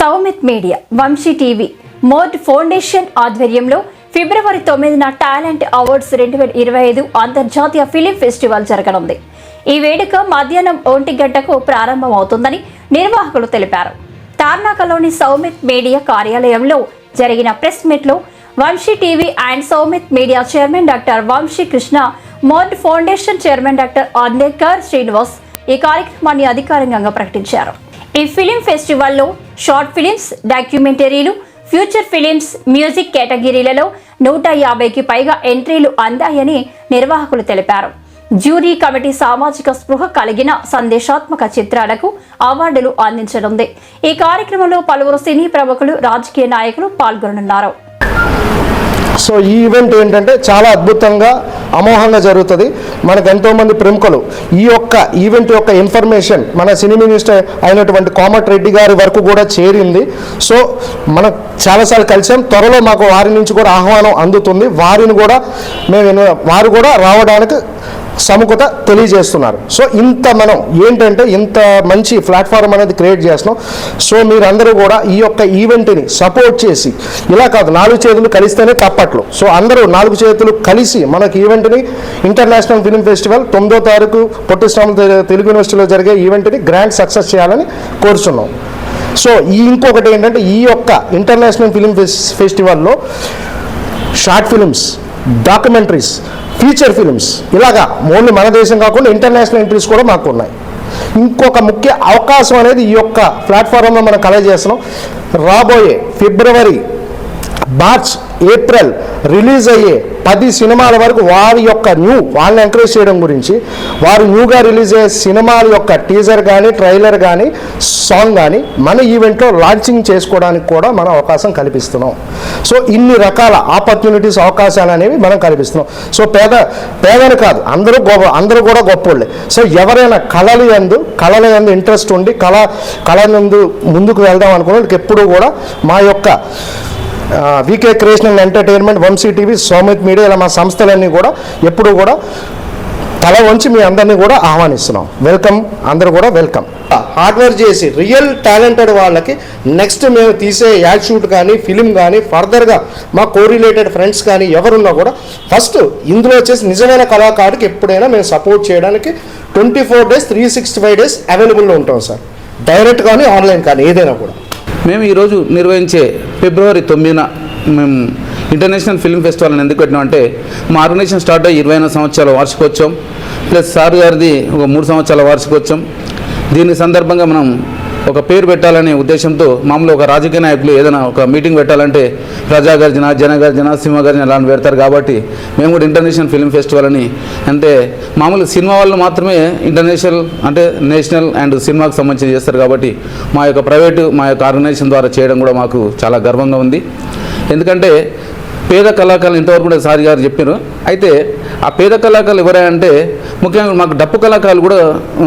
Soumith media Vamshi TV మోర్డ్ foundation ఆధ్వర్యంలో ఫిబ్రవరి తొమ్మిదిన టాలెంట్ అవార్డ్స్ రెండు వేల ఇరవై ఐదు అంతర్జాతీయ ఫిలిం ఫెస్టివల్ జరగనుంది. ఈ వేడుక మధ్యాహ్నం ఒంటి గంటకు ప్రారంభమవుతుందని నిర్వాహకులు తెలిపారు. తార్నాకలోని సౌమిత్ మీడియా కార్యాలయంలో జరిగిన ప్రెస్ మీట్లో Vamshi TV and Saumith media chairman doctor Vamshi Krishna మోర్డ్ foundation chairman doctor Ambedkar Srinivas ఈ కార్యక్రమాన్ని అధికారికంగా ప్రకటించారు. ఈ ఫిలిం ఫెస్టివల్లో షార్ట్ ఫిలిమ్స్ డాక్యుమెంటరీలు ఫ్యూచర్ ఫిలిమ్స్ మ్యూజిక్ కేటగిరీలలో నూట యాభైకి పైగా ఎంట్రీలు అందాయని నిర్వాహకులు తెలిపారు. జ్యూరీ కమిటీ సామాజిక స్పృహ కలిగిన సందేశాత్మక చిత్రాలకు అవార్డులు అందించనుంది. ఈ కార్యక్రమంలో పలువురు సినీ ప్రముఖులు రాజకీయ నాయకులు పాల్గొననున్నారు. సో ఈ ఈవెంట్ ఏంటంటే చాలా అద్భుతంగా అమోఘంగా జరుగుతుంది. మనకు ఎంతోమంది ప్రముఖులు ఈ యొక్క ఈవెంట్ యొక్క ఇన్ఫర్మేషన్ మన సినీ మినిస్టర్ అయినటువంటి కోమటి రెడ్డి గారి వరకు కూడా చేరింది. సో మనం చాలాసార్లు కలిసాం. త్వరలో మాకు వారి నుంచి కూడా ఆహ్వానం అందుతుంది. వారిని కూడా మేము వారు కూడా రావడానికి సముఖత తెలియజేస్తున్నారు. సో ఇంత మనం ఏంటంటే ఇంత మంచి ప్లాట్ఫామ్ అనేది క్రియేట్ చేస్తున్నాం. సో మీరందరూ కూడా ఈ యొక్క ఈవెంట్ని సపోర్ట్ చేసి ఇలా కాదు నాలుగు చేతులు కలిస్తేనే తప్పట్లు. సో అందరూ నాలుగు చేతులు కలిసి మనకి ఈవెంట్ని ఇంటర్నేషనల్ ఫిలిం ఫెస్టివల్ తొమ్మిదో తారీఖు పొట్టిస్వామి తెలుగు యూనివర్సిటీలో జరిగే ఈవెంట్ని గ్రాండ్ సక్సెస్ చేయాలని కోరుచున్నాం. సో ఈ ఇంకొకటి ఏంటంటే ఈ యొక్క international film ఫెస్టివల్లో short films documentaries feature films ఇలాగా ఓన్లీ మన దేశం కాకుండా ఇంటర్నేషనల్ ఎంట్రీస్ కూడా మాకు ఉన్నాయి. ఇంకొక ముఖ్య అవకాశం అనేది ఈ యొక్క ప్లాట్ఫారంలో మనం కలెక్ట్ చేస్తున్నాం. రాబోయే ఫిబ్రవరి మార్చ్ ఏప్రిల్ రిలీజ్ అయ్యే పది సినిమాల వరకు వారి యొక్క న్యూ వాళ్ళని ఎంకరేజ్ చేయడం గురించి వారు న్యూగా రిలీజ్ అయ్యే సినిమాల యొక్క టీజర్ కానీ ట్రైలర్ కానీ సాంగ్ కానీ మన ఈవెంట్లో లాంచింగ్ చేసుకోవడానికి కూడా మనం అవకాశం కల్పిస్తున్నాం. సో ఇన్ని రకాల ఆపర్చునిటీస్ అవకాశాలు అనేవి మనం కల్పిస్తున్నాం. సో పేద పేదని కాదు అందరూ గొప్ప అందరూ కూడా గొప్పోళ్ళే. సో ఎవరైనా కళలు ఎందు కళల ఎందు ఇంట్రెస్ట్ ఉండి కళ కళ నందు ముందుకు వెళ్దాం అనుకున్న వాళ్ళకి ఎప్పుడూ కూడా మా యొక్క VK creational entertainment Vamshi TV Somith media ఇలా మా సంస్థలన్నీ కూడా ఎప్పుడు కూడా తల వంచి మీ అందరినీ కూడా ఆహ్వానిస్తున్నాం. వెల్కమ్ అందరూ కూడా వెల్కమ్ హార్డ్ వర్క్ చేసి రియల్ టాలెంటెడ్ వాళ్ళకి నెక్స్ట్ మేము తీసే యాడ్ షూట్ కానీ ఫిలిం కానీ ఫర్దర్గా మా కోరిలేటెడ్ ఫ్రెండ్స్ కానీ ఎవరున్నా కూడా ఫస్ట్ ఇందులో వచ్చేసి నిజమైన కళాకారుడికి ఎప్పుడైనా మేము సపోర్ట్ చేయడానికి twenty four days three sixty five days అవైలబుల్లో ఉంటాం సార్. డైరెక్ట్ కానీ ఆన్లైన్ కానీ ఏదైనా కూడా. మేము ఈరోజు నిర్వహించే ఫిబ్రవరి తొమ్మిదిన మేము ఇంటర్నేషనల్ ఫిల్మ్ ఫెస్టివల్ అని ఎందుకు పెట్టినామంటే మా ఆర్గనైజేషన్ స్టార్ట్ అయ్యి ఇరవై ఎనిమిది సంవత్సరాల వార్షికోత్సవం ప్లస్ సార్ గారిది ఒక మూడు సంవత్సరాల వార్షికోత్సవం. దీని సందర్భంగా మనం ఒక పేరు పెట్టాలనే ఉద్దేశంతో మామూలు ఒక రాజకీయ నాయకులు ఏదైనా ఒక మీటింగ్ పెట్టాలంటే ప్రజాగర్జన జనగర్జన సింహగర్జన అలా పెడతారు కాబట్టి మేము కూడా ఇంటర్నేషనల్ ఫిల్మ్ ఫెస్టివల్ అని అంటే మామూలు సినిమా వాళ్ళు మాత్రమే ఇంటర్నేషనల్ అంటే నేషనల్ అండ్ సినిమాకి సంబంధించి చేస్తారు కాబట్టి మా యొక్క ప్రైవేటు మా యొక్క ఆర్గనైజేషన్ ద్వారా చేయడం కూడా మాకు చాలా గర్వంగా ఉంది. ఎందుకంటే పేద కళాకారులు ఇంతవరకు కూడా సారి గారు చెప్పారు. అయితే ఆ పేద కళాకారులు ఎవరా అంటే ముఖ్యంగా మాకు డప్పు కళాకారులు కూడా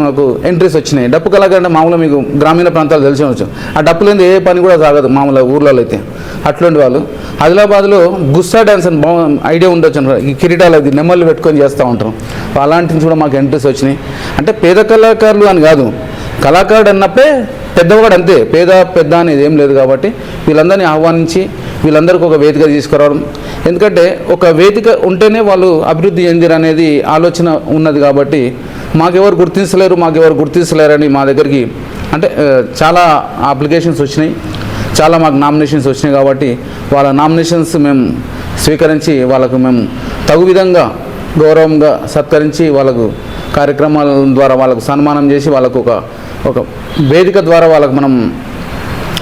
మాకు ఎంట్రీస్ వచ్చినాయి. డప్పు కళాకారు అంటే మామూలుగా మీకు గ్రామీణ ప్రాంతాలు తెలిసి వచ్చు ఆ డప్పు లేని ఏ పని కూడా సాగదు మామూలుగా ఊర్లలో అయితే. అట్లాంటి వాళ్ళు. ఆదిలాబాద్లో గుస్సా డ్యాన్స్ అని ఐడియా ఉండొచ్చు ఈ కిరీటాలు అది నెమ్మలు పెట్టుకొని చేస్తూ ఉంటాం అలాంటి కూడా మాకు ఎంట్రీస్ వచ్చినాయి. అంటే పేద కళాకారులు అని కాదు. కళాకారుడు అన్నప్పుడే పెద్దవాడు అంతే. పేద పెద్ద అనేది ఏం లేదు కాబట్టి వీళ్ళందరినీ ఆహ్వానించి వీళ్ళందరికీ ఒక వేదిక తీసుకురావడం. ఎందుకంటే ఒక వేదిక ఉంటేనే వాళ్ళు అభివృద్ధి చెందిరు అనేది ఆలోచన ఉన్నది కాబట్టి మాకెవరు గుర్తించలేరు మాకెవరు గుర్తించలేరని మా దగ్గరికి అంటే చాలా అప్లికేషన్స్ వచ్చినాయి. చాలా మాకు నామినేషన్స్ వచ్చినాయి కాబట్టి వాళ్ళ నామినేషన్స్ మేము స్వీకరించి వాళ్ళకు మేము తగు విధంగా గౌరవంగా సత్కరించి వాళ్ళకు కార్యక్రమాల ద్వారా వాళ్ళకు సన్మానం చేసి వాళ్ళకు ఒక ఒక వేదిక ద్వారా వాళ్ళకు మనం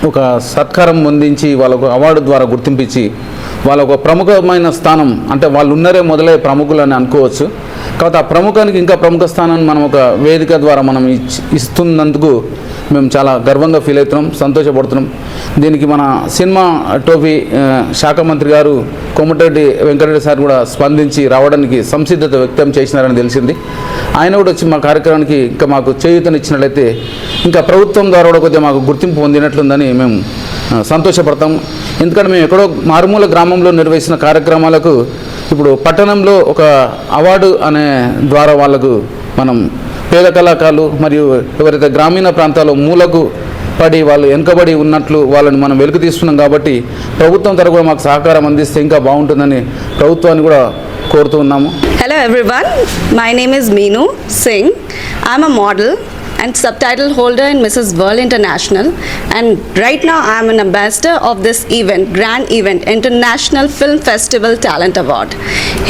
ఒక సత్కారం పొందించి వాళ్ళకు అవార్డు ద్వారా గుర్తింపించి వాళ్ళ ఒక ప్రముఖమైన స్థానం అంటే వాళ్ళు ఉన్నరే మొదలై ప్రముఖులు అని అనుకోవచ్చు. కాబట్టి ఆ ప్రముఖానికి ఇంకా ప్రముఖ స్థానాన్ని మనం ఒక వేదిక ద్వారా మనం ఇచ్- ఇస్తున్నందుకు మేము చాలా గర్వంగా ఫీల్ అవుతున్నాం సంతోషపడుతున్నాం. దీనికి మన సినిమా టోపీ శాఖ మంత్రి గారు కోమటిరెడ్డి వెంకటరెడ్డి సార్ కూడా స్పందించి రావడానికి సంసిద్ధత వ్యక్తం చేసినారని తెలిసింది. ఆయన కూడా వచ్చి మా కార్యక్రమానికి ఇంకా మాకు చేయూతనిచ్చినట్లయితే ఇంకా ప్రభుత్వం ద్వారా కూడా కొద్దిగా మాకు గుర్తింపు పొందినట్లుందని మేము సంతోషపడతాం ఎందుకంటే మేము ఎక్కడో మారుమూల గ్రామంలో నిర్వహించిన కార్యక్రమాలకు ఇప్పుడు పట్టణంలో ఒక అవార్డు అనే ద్వారా వాళ్ళకు మనం పేద కళాకారులు మరియు ఎవరైతే గ్రామీణ ప్రాంతాల్లో మూలకు పడి వాళ్ళు వెనుకబడి ఉన్నట్లు వాళ్ళని మనం వెలుగు తీస్తున్నాం కాబట్టి ప్రభుత్వం తరపున మాకు సహకారం అందిస్తే ఇంకా బాగుంటుందని ప్రభుత్వాన్ని కూడా కోరుతూ ఉన్నాము. Hello everyone my name is Meenu Singh I'm a model and subtitle holder in Mrs. World International and right now I'm an ambassador of this event, grand event, International Film Festival Talent Award.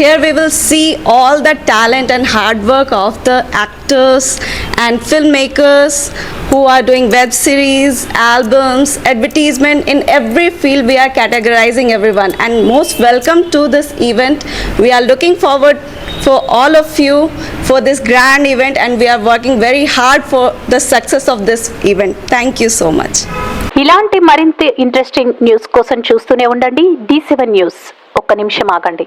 Here we will see all the talent and hard work of the actors and filmmakers who are doing web series, albums, advertisement in every field we are categorizing everyone and most welcome to this event. We are looking forward for all of you for this grand event and we are working very hard for the success of this event. Thank you so much. ఇలాంటి మరింత interesting news కోసం చూస్తూనే ఉండండి D seven news ఒక్క నిమిషం ఆగండి